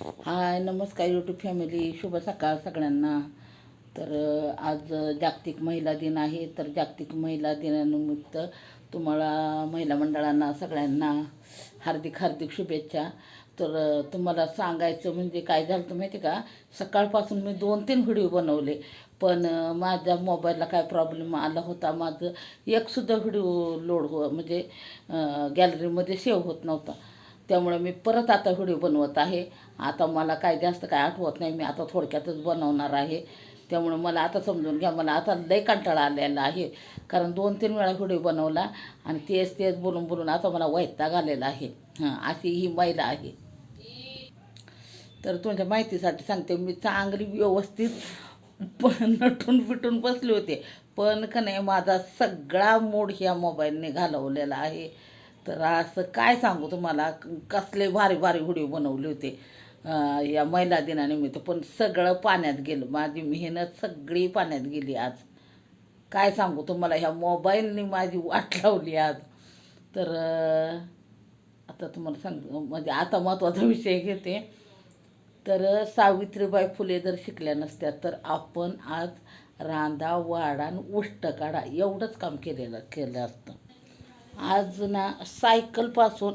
हाय नमस्कार YouTube family शुभ सकाळ सगळ्यांना. तर आज जागतिक महिला दिन आहे. तर जागतिक महिला दिनानिमित्त तुम्हाला महिला मंडळांना सगळ्यांना हार्दिक हार्दिक शुभेच्छा. तर तुम्हाला सांगायचं म्हणजे काय झालं तुम्ही माहिती का? सकाळपासून मी दोन तीन व्हिडिओ बनवले. पण माझ्या मोबाईलला काय प्रॉब्लेम आला होता? माझं एकसुद्धा व्हिडिओ लोड हो म्हणजे गॅलरीमध्ये सेव्ह होत नव्हता. त्यामुळे मी परत आता व्हिडिओ बनवत आहे. आता मला काय जास्त काय आठवत नाही मी आता थोडक्यातच बनवणार आहे. त्यामुळं मला आता समजून घ्या मला आता लय कंटाळा आलेला आहे. कारण दोन तीन वेळा व्हिडिओ बनवला आणि तेच तेच बोलून बोलून आता मला वैताग आलेला आहे. हां अशी ही महिला आहे. तर तुमच्या माहितीसाठी सांगते मी चांगली व्यवस्थित पण नटून पिटून बसले होते. पण का नाही माझा सगळा मूड ह्या मोबाईलने घालवलेला आहे. तर असं काय सांगू तुम्हाला? कसले भारी भारी व्हिडिओ बनवले होते. या महिला दिनानिमित्त. पण सगळं पाण्यात गेलं. माझी मेहनत सगळी पाण्यात गेली आज. काय सांगू तुम्हाला? ह्या मोबाईलने माझी वाट लावली आज. तर आता तुम्हाला सांग म्हणजे आता महत्त्वाचा विषय घेते. तर सावित्रीबाई फुले जर शिकल्या नसत्या तर आपण आज रांदा वाडा आणि उष्ट काढा एवढंच काम केलेलं केलं असतं. आज ना सायकलपासून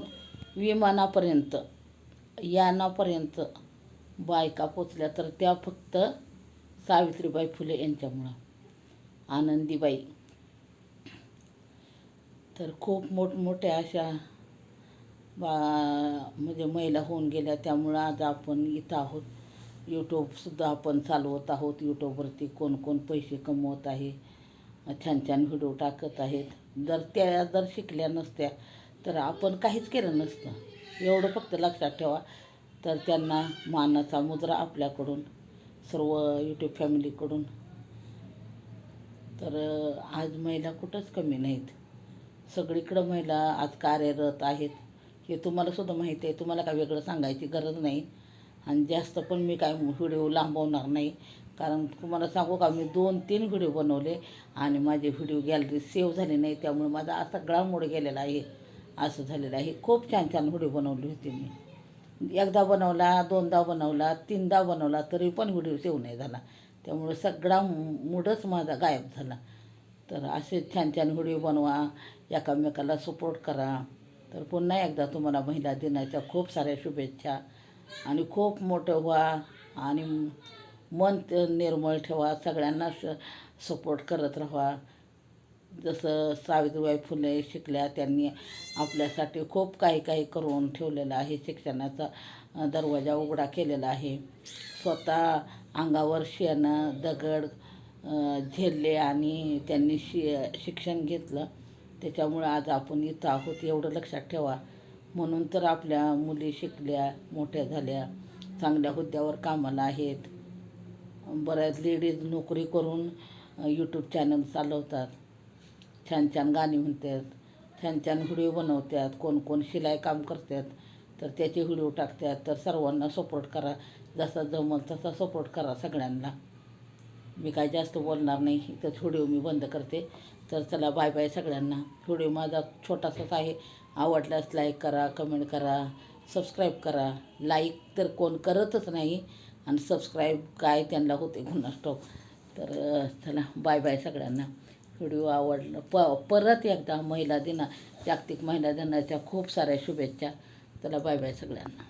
विमानापर्यंत यानापर्यंत बायका पोचल्या तर त्या फक्त सावित्रीबाई फुले यांच्यामुळं. आनंदीबाई. तर खूप मोठमोठ्या अशा बा म्हणजे महिला होऊन गेल्या. त्यामुळं आज आपण इथं आहोत. यूट्यूबसुद्धा आपण चालवत आहोत. यूट्यूबवरती कोण कोण पैसे कमवत आहे. छान छान व्हिडिओ टाकत आहेत. जर त्या जर शिकल्या नसत्या तर आपण काहीच केलं नसतं. एवढं फक्त लक्षात ठेवा. तर त्यांना मानाचा मुद्रा आपल्याकडून सर्व यूट्यूब फॅमिलीकडून तर आज महिला कुठंच कमी नाहीत. सगळीकडं महिला आज कार्यरत आहेत. हे तुम्हालासुद्धा माहिती आहे. तुम्हाला काय वेगळं सांगायची गरज नाही. आणि जास्त पण मी काय व्हिडिओ लांबवणार नाही. कारण तुम्हाला सांगू का मी दोन तीन व्हिडिओ बनवले आणि माझे व्हिडिओ गॅलरी सेव्ह झाले नाही त्यामुळे माझा असा सगळा गेलेला आहे. असं झालेलं आहे. खूप छान छान व्हिडिओ बनवले होते मी. एकदा बनवला दोनदा बनवला तीनदा बनवला तरी पण व्हिडिओ सेव्ह नाही झाला. त्यामुळे सगळा मूडच माझा गायब झाला. तर असे छान छान व्हिडिओ बनवा एकामेकाला सपोर्ट करा. तर पुन्हा एकदा तुम्हाला महिला दिनाच्या खूप साऱ्या शुभेच्छा. आणि खूप मोठं व्हा. आणि मन निर्मळ ठेवा सगळ्यांना स सपोर्ट करत राहा. जसं सावित्रीबाई फुले शिकल्या त्यांनी आपल्यासाठी खूप काही काही करून ठेवलेलं आहे. शिक्षणाचा दरवाजा उघडा केलेला आहे. स्वतः अंगावर शेणं दगड झेलले आणि त्यांनी शि शिक्षण घेतलं. त्याच्यामुळं आज आपण इथं आहोत एवढं लक्षात ठेवा. म्हणून तर आपल्या मुली शिकल्या मोठ्या झाल्या. चांगल्या हुद्द्यावर कामाला आहेत. बऱ्याच लेडीज नोकरी करून यूट्यूब चॅनल चालवतात. छान छान गाणी म्हणतात. छान छान व्हिडिओ बनवतात. कोण कोण शिलाई काम करतात तर त्याचे व्हिडिओ टाकतात. तर सर्वांना सपोर्ट करा. जसा जमल तसा सपोर्ट करा सगळ्यांना. मी काय जास्त बोलणार नाही. इथंच व्हिडिओ मी बंद करते. तर चला बाय बाय सगळ्यांना. व्हिडिओ माझा छोटासाच आहे. आवडल्यास लाईक करा कमेंट करा. सबस्क्राईब करा. लाईक तर कोण करतच नाही आणि सबस्क्राईब काय त्यांना होते गुन्हा तर चला बाय बाय सगळ्यांना. व्हिडिओ आवडला. प परत एकदा महिला दिना जागतिक महिला दिनाच्या खूप साऱ्या शुभेच्छा. चला बाय बाय सगळ्यांना.